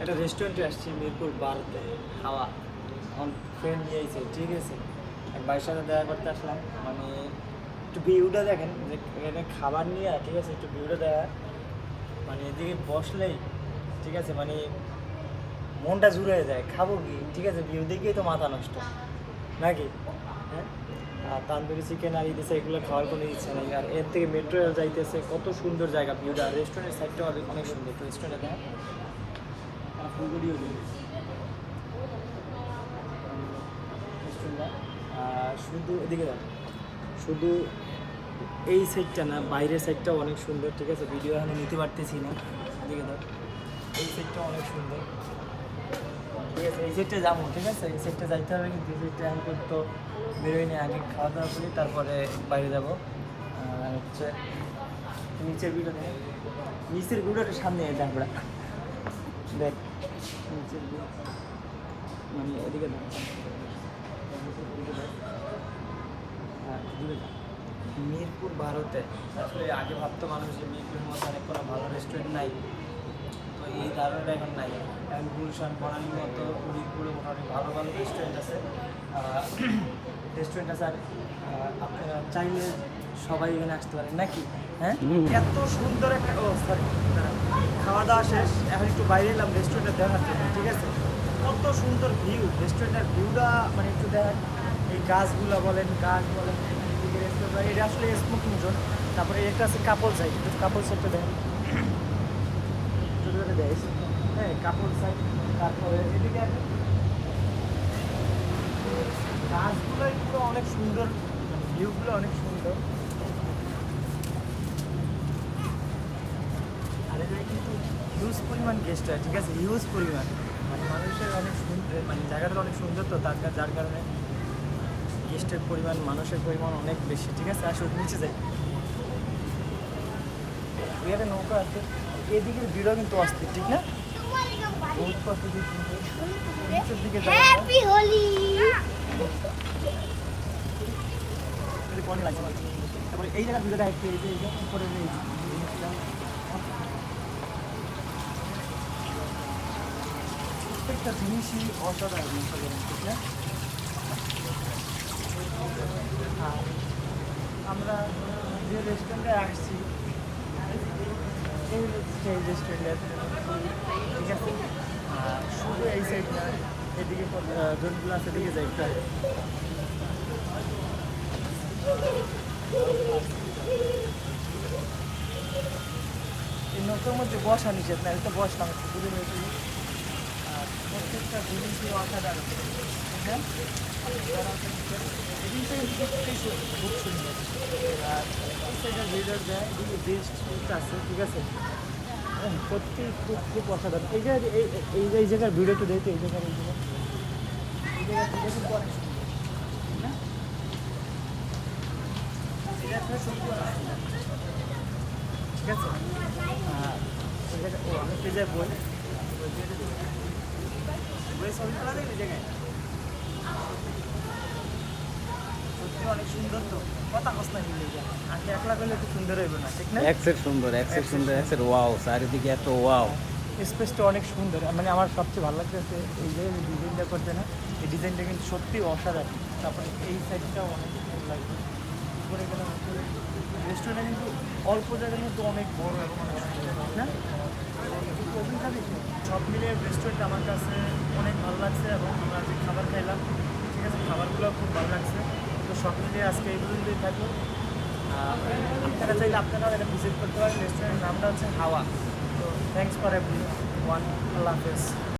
একটা রেস্টুরেন্টে আসছি, মিরপুর বারোতে, খাওয়া। ফ্রেন্ড নিয়ে ঠিক আছে। এক ভাইয়ের সাথে দেখা করতে আসলাম। মানে একটু ভিউটা দেখেন, যে এখানে খাবার নিয়ে ঠিক আছে, একটু ভিউটা দেখা। মানে এদিকে বসলেই, ঠিক আছে মানে মনটা জুড়ে যায়, খাব কি? ঠিক আছে ভিউ দেখেই তো মাথা নষ্ট। নাকি? হ্যাঁ? আর তান্দুরি চিকেন আর ইদিছে এগুলো খাওয়ার কোনো ইচ্ছা নেই। আর এর থেকে মেট্রো রেল যাইতেছে, কত সুন্দর জায়গা ভিউটা রেস্টুরেন্টের সাইডটা অনেক সুন্দর তো রেস্টুরেন্টটা আর শুধু এদিকে যান শুধু এই সাইডটা না, বাইরের সাইডটাও অনেক সুন্দর, ঠিক আছে? ভিডিও এখনও নিতে পারতেছি না। এদিকে দাও এই সাইডটা অনেক সুন্দর। ঠিক আছে, এই সাইডটা যাব, ঠিক আছে? এই সাইডটা যাইতে হবে কিন্তু এই সাইডটা আমি তো বেরোই নি আগে খাওয়া দাওয়া করি, তারপরে বাইরে যাব। আর হচ্ছে, নিচের ভিডিও নিচের ভিডিওটা সামনে আমরা দেখ নিচের মানে এদিকে মিরপুর ভারতে আসলে আগে ভাবতো মানুষ যে মিরপুরের মধ্যে অনেক কোনো ভালো রেস্টুরেন্ট নাই। তো এই ধারণাটা এখন নাই। এখন গুলশান বনানির মতো মিরপুরে মোটামুটি ভালো ভালো রেস্টুরেন্ট আছে। রেস্টুরেন্ট আছে আর আপনারা চাইলে সবাই এখানে আসতে পারেন। নাকি? হ্যাঁ? এত সুন্দর একটা ও সরি খাওয়া দাওয়া শেষ, এখন একটু বাইরে এলাম রেস্টুরেন্টে দেখার জন্য, ঠিক আছে? কত সুন্দর ভিউ রেস্টুরেন্টের ভিউটা মানে একটু দেখ। এই গাছগুলো বলেন, গাছ বলেন, এটা আসলে স্মোকিং জোন তারপরে একটা আছে কাপল সাইড একটু কাপল সাইডটা দেয় হ্যাঁ কাপড় সাইড তারপরে এদিকে গাছগুলো অনেক সুন্দর ভিউগুলো অনেক সুন্দর আর এখানে কিন্তু হিউজ পরিমাণ গেস্ট হয় ঠিক আছে? হিউজ পরিমাণ। মানে মানুষের অনেক সুন্দর মানে জায়গাটা অনেক সুন্দর তো তার যার কারণে গেস্টের পরিমাণ মানুষের পরিমাণ অনেক বেশি ঠিক আছে? আসলে নিচে যাই। এখানে নৌকা আছে। এদিকের ভিড়ও কিন্তু অস্থির ঠিক না? বহুত কষ্ট নিচের দিকে হ্যাপি হোলি। তারপরে এই জায়গার ভিডিওটা একটু এই যে এই যে উপরে এই যে জিনিসটা। প্রত্যেকটা জিনিসই অসাধারণ অসাধারণ, ঠিক না? আমরা যে রেস্টুরেন্টে আসছি এই রেস্টুরেন্টের ঠিক আছে? শুধু এই সাইড এদিকে জোনগুলো আছে যাই এই নৌকার মধ্যে বসা নিষেধ না এটা বসলাম একটু দূরে প্রত্যেকটা জিনিসই অসাধারণ হ্যাঁ এই জিনিসটা কিন্তু সত্যিই সু- খুব সুন্দর আর ভিডিওর দেয় বেস্ট আছে ঠিক আছে সত্যি খুব খুব অসাধারণ এই জায়গায় এই এই জায়গার একটু এই জায়গার এই জায়গায় এই জায়গার একটা। ঠিক আছে ও আমি পেজে বই অনেক সুন্দর তো। কথা একলা করলে সুন্দর হইব না ঠিক না? এক সুন্দর এক সুন্দর এক ওয়াও চারিদিকে এত ওয়াও স্পেসটা অনেক সুন্দর। মানে আমার সবচেয়ে ভালো লাগতেছে এই যে ডিজাইনটা করছে না এই ডিজাইনটা কিন্তু সত্যি অসাধারণ। তারপরে এই সাইডটাও অনেক সুন্দর লাগবে উপরে গেলাম রেস্টুরেন্টটা কিন্তু অল্প জায়গার মধ্যে অনেক বড় এবং অনেক সুন্দর। না? সব মিলিয়ে রেস্টুরেন্ট আমার কাছে অনেক ভালো লাগছে এবং আমরা যে খাবার খাইলাম, ঠিক আছে খাবারগুলো খুব ভালো লাগছে। তো সব মিলিয়ে আজকে এই পর্যন্তই থাকল। আপনারা চাইলে আপনারাও এটা ভিজিট করতে পারেন। রেস্টুরেন্টের নামটা হচ্ছে হাওয়া। তো থ্যাংকস ফর এভরি ওয়ান আল্লাহ হাফেজ।